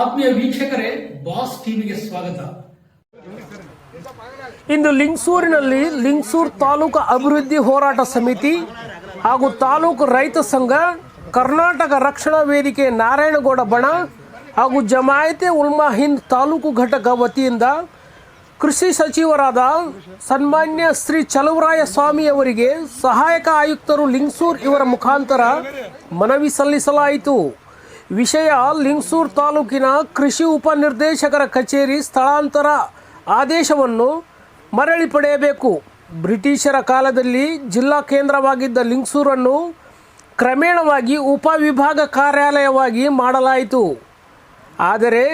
ಆತ್ಮೀಯ ವೀಕ್ಷಕರೇ, ಬಾಸ್ ಟಿವಿಗೆ ಸ್ವಾಗತ. ಇಂದು ಲಿಂಗಸೂರಿನಲ್ಲಿ ಲಿಂಗ್ಸೂರ್ ತಾಲೂಕು ಅಭಿವೃದ್ಧಿ ಹೋರಾಟ ಸಮಿತಿ ಹಾಗೂ ತಾಲೂಕು ರೈತ ಸಂಘ, ಕರ್ನಾಟಕ ರಕ್ಷಣಾ ವೇದಿಕೆ ನಾರಾಯಣಗೌಡ ಬಣ ಹಾಗೂ ಜಮಾಯತೆ ಉಲ್ಮಾ ಹಿಂದ್ ತಾಲೂಕು ಘಟಕ ವತಿಯಿಂದ ಕೃಷಿ ಸಚಿವರಾದ ಸನ್ಮಾನ್ಯ ಶ್ರೀ ಚಲುವರಾಯ ಸ್ವಾಮಿಯವರಿಗೆ ಸಹಾಯಕ ಆಯುಕ್ತರು ಲಿಂಗಸೂರ್ ಇವರ ಮುಖಾಂತರ ಮನವಿ ಸಲ್ಲಿಸಲಾಯಿತು. ವಿಷಯ ಲಿಂಗ್ಸೂರ್ ತಾಲೂಕಿನ ಕೃಷಿ ಉಪನಿರ್ದೇಶಕರ ಕಚೇರಿ ಸ್ಥಳಾಂತರ ಆದೇಶವನ್ನು ಮರಳಿ ಪಡೆಯಬೇಕು. ಬ್ರಿಟಿಷರ ಕಾಲದಲ್ಲಿ ಜಿಲ್ಲಾ ಕೇಂದ್ರವಾಗಿದ್ದ ಲಿಂಗಸೂರನ್ನು ಕ್ರಮೇಣವಾಗಿ ಉಪವಿಭಾಗ ಕಾರ್ಯಾಲಯವಾಗಿ ಮಾಡಲಾಯಿತು. ಆದರೆ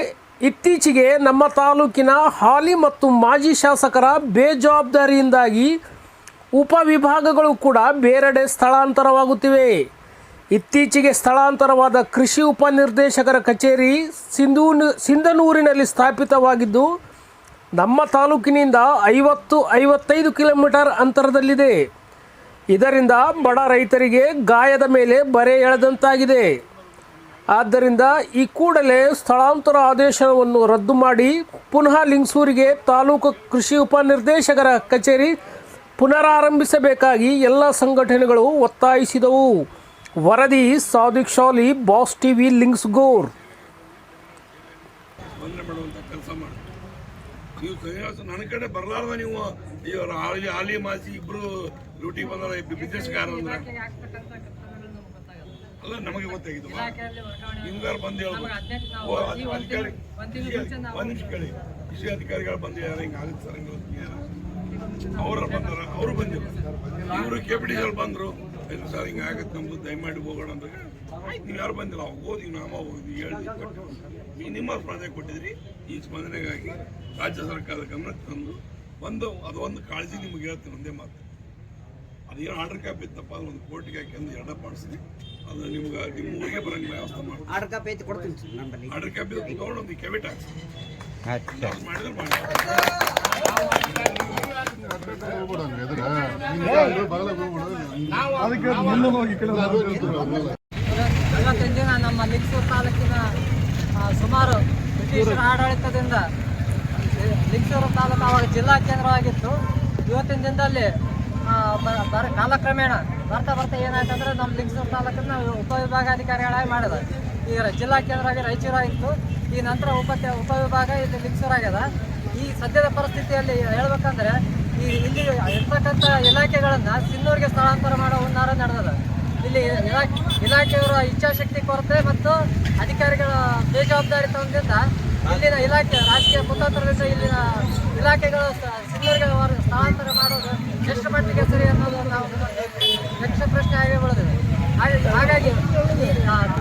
ಇತ್ತೀಚೆಗೆ ನಮ್ಮ ತಾಲೂಕಿನ ಹಾಲಿ ಮತ್ತು ಮಾಜಿ ಶಾಸಕರ ಬೇಜವಾಬ್ದಾರಿಯಿಂದಾಗಿ ಉಪವಿಭಾಗಗಳು ಕೂಡ ಬೇರೆಡೆ ಸ್ಥಳಾಂತರವಾಗುತ್ತಿವೆ. ಇತ್ತೀಚೆಗೆ ಸ್ಥಳಾಂತರವಾದ ಕೃಷಿ ಉಪನಿರ್ದೇಶಕರ ಕಚೇರಿ ಸಿಂಧೂ ಸಿಂಧನೂರಿನಲ್ಲಿ ಸ್ಥಾಪಿತವಾಗಿದ್ದು, ನಮ್ಮ ತಾಲೂಕಿನಿಂದ ಐವತ್ತು ಐವತ್ತೈದು ಕಿಲೋಮೀಟರ್ ಅಂತರದಲ್ಲಿದೆ. ಇದರಿಂದ ಬಡ ರೈತರಿಗೆ ಗಾಯದ ಮೇಲೆ ಬರೆ ಎಳೆದಂತಾಗಿದೆ. ಆದ್ದರಿಂದ ಈ ಕೂಡಲೇ ಸ್ಥಳಾಂತರ ಆದೇಶವನ್ನು ರದ್ದು ಮಾಡಿ ಪುನಃ ಲಿಂಗಸೂರಿಗೆ ತಾಲೂಕು ಕೃಷಿ ಉಪನಿರ್ದೇಶಕರ ಕಚೇರಿ ಪುನರಾರಂಭಿಸಬೇಕಾಗಿ ಎಲ್ಲ ಸಂಘಟನೆಗಳು ಒತ್ತಾಯಿಸಿದವು. ವರದಿ ಸಾದಿಕ್ ಶಾಲಿ ಬಾಸ್ ಟಿವಿ ಲಿಂಕ್ಸ್ ಗೋರ್. ಕೆಲಸ ಮಾಡಿ. ನೀವು ಕೈಲಾಸ ನನ್ನ ಕಡೆ ಬರಲಾರ್ದ ನೀವು ಇವರು ಆಲಿ ಹಾಲಿ ಮಾಸಿ ಇಬ್ರು ಡ್ಯೂಟಿಗೆ ಬಂದಾರ ಬಿಸ್ನೆಸ್ಗಾರ ಅಂದ್ರೆ ಅಲ್ಲ ನಮಗೆ ಗೊತ್ತಾಗಿದ್ದು ಹಿಂಗಾರ ಬಂದು ಹೇಳ್ಬೋದು ಅಧಿಕಾರಿ ಒಂದ್ ನಿಮಿಷ ಕೇಳಿ. ಕೃಷಿ ಅಧಿಕಾರಿಗಳು ಬಂದು ಯಾರು ಹಿಂಗೆ ಆಗುತ್ತೆ ಸರ್ ಹಿಂಗೆ ಅವ್ರ ಬಂದಾರ ಅವರು ಬಂದಿಲ್ಲ ಇವರು ಕೆ ಪಿ ಡಿ ಬಂದರು. ಇಲ್ಲ ಸರ್ ಹಿಂಗೆ ಆಗತ್ತೆ ನಮ್ದು ದಯಮಾಡಿ ಹೋಗೋಣ ಅಂತ ಆಯ್ತು ನೀವು ಯಾರು ಬಂದಿಲ್ಲ? ಅವಾಗ ಹೋದ್ವಿ ನಾಮ ಹೋದ್ವಿ ಹೇಳಿ ಕೊಟ್ಟು ನಿಮ್ಮ ಸ್ಪಂದನೆ ಕೊಟ್ಟಿದ್ರಿ ಈ ಸ್ಪಂದನೆಗಾಗಿ ರಾಜ್ಯ ಸರ್ಕಾರದ ಗಮನಕ್ಕೆ ತಂದು ಒಂದು ಅದು ಒಂದು ಕಾಳಜಿ ನಿಮ್ಗೆ ಹೇಳ್ತೀನಿ ಒಂದೇ ಮಾತು. ಅದೇನು ಆರ್ಡರ್ ಕಾಪಿ ಇತ್ತಪ್ಪ ಅದು ಒಂದು ಕೋರ್ಟಿಗೆ ಹಾಕಿ ಎರಡ ಮಾಡಿಸ್ತೀನಿ ಅದು ನಿಮ್ಗೆ ನಿಮ್ಮ ಊರಿಗೆ ಬರಂಗಿಲ್ಲ ವ್ಯವಸ್ಥೆ ಮಾಡಿ ಆರ್ಡರ್ ಕಾಪಿ ಐತಿ ಕೊಡ್ತೀನಿ ನಮ್ಮಲ್ಲಿ ಆರ್ಡರ್ ಕಾಪಿ ತೊಗೊಂಡು ಒಂದು ಕೆವಿಟ್ ಹಾಕ್ಸಿ. ಮಾಡಿದ್ರೆ ಮಾಡಿ. ಇವತ್ತಿನ ದಿನ ನಮ್ಮ ಲಿಂಗಸೂರು ತಾಲೂಕಿನ ಸುಮಾರು ಬ್ರಿಟಿಷರ ಆಡಳಿತದಿಂದ ಲಿಂಗಸೂರು ತಾಲೂಕು ಅವಾಗ ಜಿಲ್ಲಾ ಕೇಂದ್ರವಾಗಿತ್ತು. ಇವತ್ತಿನ ದಿನದಲ್ಲಿ ಕಾಲಕ್ರಮೇಣ ಬರ್ತಾ ಬರ್ತಾ ಏನಾಯ್ತಂದ್ರೆ ನಮ್ಮ ಲಿಂಗಸೂರು ತಾಲೂಕನ್ನ ಉಪವಿಭಾಗಾಧಿಕಾರಿಗಳಾಗಿ ಮಾಡಿದ. ಈಗ ಜಿಲ್ಲಾ ಕೇಂದ್ರವಾಗಿ ರಾಯಚೂರಾಗಿತ್ತು. ಈ ನಂತರ ಉಪ ಉಪವಿಭಾಗ ಇಲ್ಲಿ ಲಿಂಗಸೂರು ಆಗ್ಯದ ಈ ಸದ್ಯದ ಪರಿಸ್ಥಿತಿಯಲ್ಲಿ ಹೇಳ್ಬೇಕಂದ್ರೆ ಈ ಇಲ್ಲಿ ಇರ್ತಕ್ಕಂಥ ಇಲಾಖೆಗಳನ್ನು ಸಿನ್ನೂರಿಗೆ ಸ್ಥಳಾಂತರ ಮಾಡೋ ಹುನ್ನಾರ ನಡೆದದ. ಇಲ್ಲಿ ಇಲಾಖೆ ಇಲಾಖೆಯವರ ಇಚ್ಛಾಶಕ್ತಿ ಕೊರತೆ ಮತ್ತು ಅಧಿಕಾರಿಗಳ ಬೇಜವಾಬ್ದಾರಿತನದಿಂದ ಇಲ್ಲಿನ ಇಲಾಖೆ, ರಾಜಕೀಯ ಕುತಂತ್ರದಿಂದ ಇಲ್ಲಿನ ಇಲಾಖೆಗಳು ಸಿನ್ನೂರಿಗೆ ಸ್ಥಳಾಂತರ ಮಾಡೋದು ಎಷ್ಟು ಮಟ್ಟಿಗೆ ಸರಿ ಅನ್ನೋದು ನಾವು ಯಕ್ಷ ಪ್ರಶ್ನೆ ಆಗಿ ಬೆಳೆದಿದೆ. ಹಾಗಾಗಿ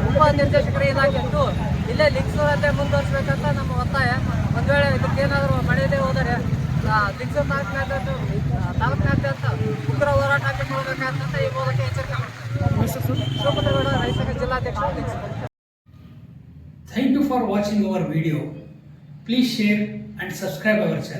ಉಪ ನಿರ್ದೇಶಕರ ಇಲಾಖೆ ಅಂತೂ ಇಲ್ಲೇ ಲಿಂಗ್ಸೂರಲ್ಲೇ ಮುಂದುವರಿಸಬೇಕಂತ ನಮ್ಮ ಒತ್ತಾಯ. ಒಂದು ವೇಳೆ ಇದಕ್ಕೇನಾದರೂ ಮಳೆಯದೇ ಹೋದರೆ ತಾಲೂಕಿನಾದ್ಯಂತ ಆ, ತಾಲೂಕಿನಾದ್ಯಂತ ಉಗ್ರ ಹೋರಾಟ ಹಾಕಿಕೊಳ್ಳಬೇಕಂತ ಈ ಮೂಲಕ ಎಚ್ಚರಿಕೆ ಮಾಡ್ತೀನಿ ಶಿವಪುತ್ರಗೌಡ ರೈತ ಜಿಲ್ಲಾಧ್ಯಕ್ಷ thank you for watching our video please share and subscribe our channel